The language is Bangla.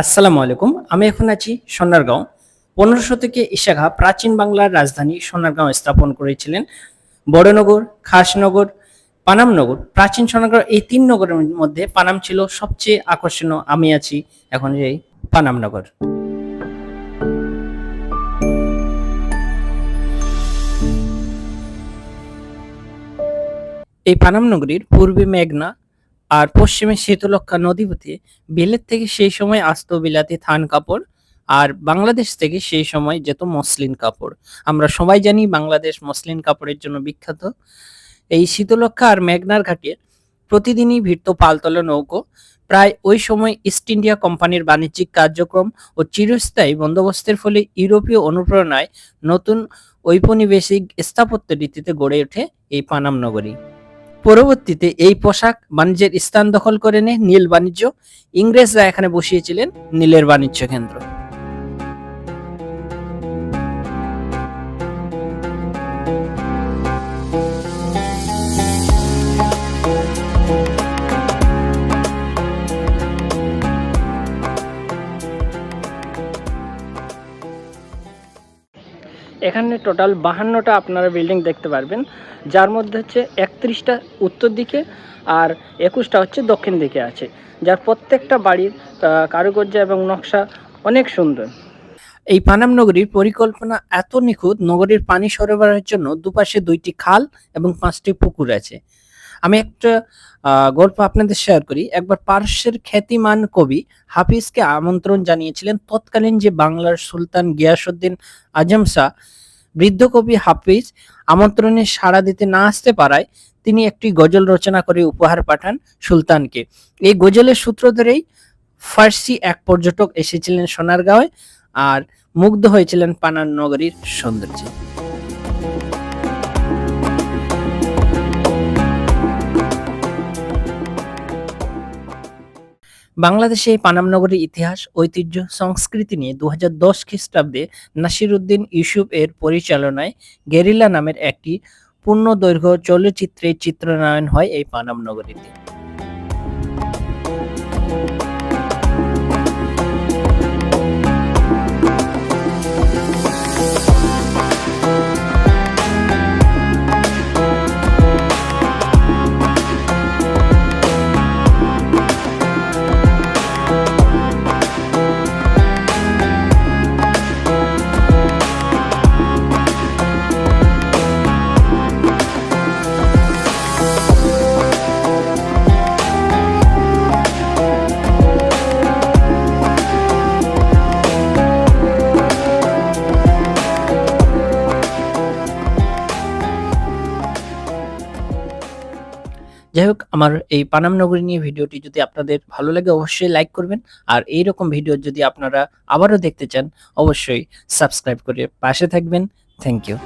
আসসালামু আলাইকুম। আমি এখন আছি সোনারগাঁও। পনেরো শতকে ইশাখা প্রাচীন বাংলার রাজধানী সোনারগাঁও স্থাপন করেছিলেন। বড়নগর, খাসনগর, পানামনগর। প্রাচীন সোনারগাঁও এই তিন নগরের মধ্যে পানাম ছিল সবচেয়ে আকর্ষণীয়। আমি আছি এখন এই পানামনগর। এই পানাম নগরীর পূর্বে মেঘনা আর পশ্চিমে শীতলক্ষা নদীপথে বিলেত থেকে সেই সময় আসতো বিলাতি থান কাপড়, আর বাংলাদেশ থেকে সেই সময় যেত মসলিন কাপড়। আমরা সবাই জানি বাংলাদেশ মসলিন কাপড়ের জন্য বিখ্যাত। এই শীতলক্ষা আর মেঘনার ঘাটে প্রতিদিনই ভিড়ত পালতলা নৌকো। প্রায় ওই সময় ইস্ট ইন্ডিয়া কোম্পানির বাণিজ্যিক কার্যক্রম ও চিরস্থায়ী বন্দোবস্তের ফলে ইউরোপীয় অনুপ্রেরণায় নতুন ঔপনিবেশিক স্থাপত্য রীতিতে গড়ে ওঠে এই পানাম নগরী। পরবর্তীতে এই পোশাক বাণিজ্যের স্থান দখল করে নেয় নীল বাণিজ্য। ইংরেজরা এখানে বসিয়েছিলেন নীলের বাণিজ্য কেন্দ্র। এখানে টোটাল বাহান্নটা আপনারা বিল্ডিং দেখতে পারবেন। যার মধ্যে হচ্ছে একত্রিশটা উত্তর দিকে আর একুশটা হচ্ছে দক্ষিণ দিকে আছে। যার প্রত্যেকটা বাড়ির কারুকার্য এবং নকশা অনেক সুন্দর। এই পানাম নগরীর পরিকল্পনা এত নিখুঁত, নগরীর পানি সরবরাহের জন্য দুপাশে দুইটি খাল এবং পাঁচটি পুকুর আছে। আমি একটা গল্প আপনাদের শেয়ার করি। একবার পারস্যের খ্যাতিমান কবি হাফিজকে আমন্ত্রণ জানিয়েছিলেন তৎকালীন যে বাংলার সুলতান গিয়াসুদ্দিন আজম শাহ। বৃদ্ধ কবি হাফিজ আমন্ত্রণে সাড়া দিতে না আসতে পারায় তিনি একটি গজল রচনা করে উপহার পাঠান সুলতানকে। এই গজলের সূত্র ধরেই ফার্সি এক পর্যটক এসেছিলেন সোনারগাঁওয়ে আর মুগ্ধ হয়েছিলেন পানার নগরীর সৌন্দর্যে। বাংলাদেশে এই পানাম নগরীর ইতিহাস, ঐতিহ্য, সংস্কৃতি নিয়ে দু দশ খ্রিস্টাব্দে নাসিরুদ্দিন ইউসুফ এর পরিচালনায় গেরিলা নামের একটি পূর্ণ দৈর্ঘ্য চলচ্চিত্রের চিত্রনায়ন হয় এই পানাম যাই হোক, আমার এই পানাম নগরী নিয়ে ভিডিওটি যদি আপনাদের ভালো লাগে, অবশ্যই লাইক করবেন। আর এই রকম ভিডিও যদি আপনারা আবারও দেখতে চান, অবশ্যই সাবস্ক্রাইব করে পাশে থাকবেন। Thank you